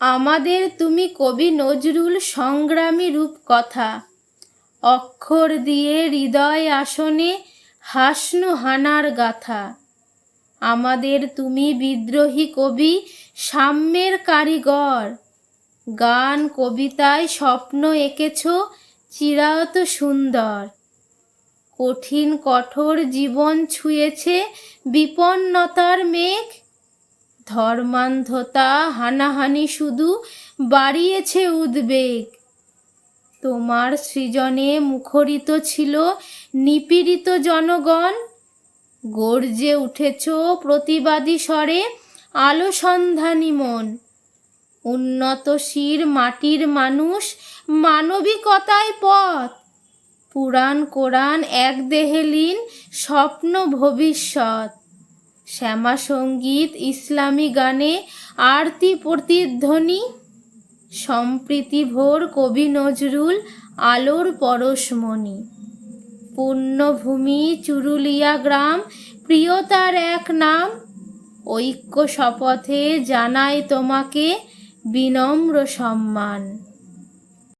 আমাদের তুমি কবি নজরুল সংগ্রামী রূপকথা। অক্ষর দিয়ে হৃদয় আসনে হাসনু হানার গাথা। আমাদের তুমি বিদ্রোহী কবি, সাম্যের কারিগর। গান কবিতায় স্বপ্ন এঁকেছ, চিরায়ত সুন্দর। কঠিন কঠোর জীবন ছুঁয়েছে, বিপন্নতার মেঘ ধর্মান্ধতা হানাহানি শুধু বাড়িয়েছে উদ্বেগ। তোমার সৃজনে মুখরিত ছিল নিপীড়িত জনগণ। গর্জে উঠেছ প্রতিবাদী স্বরে আলো সন্ধানী মন। উন্নতশীর মাটির মানুষ মানবিকতায় পথ। পুরাণ কোরআন এক দেহে লীন, স্বপ্ন ভবিষ্যৎ। শ্যামা সংগীত ইসলামী গানে, আরতি প্রতিধ্বনি, সম্প্রীতি ভোর, কবি নজরুল, আলোর পরশমণি। পুণ্যভূমি, চুরুলিয়া গ্রাম প্রিয়তার এক নাম, ঐক্য শপথে জানাই তোমাকে বিনম্র সম্মান।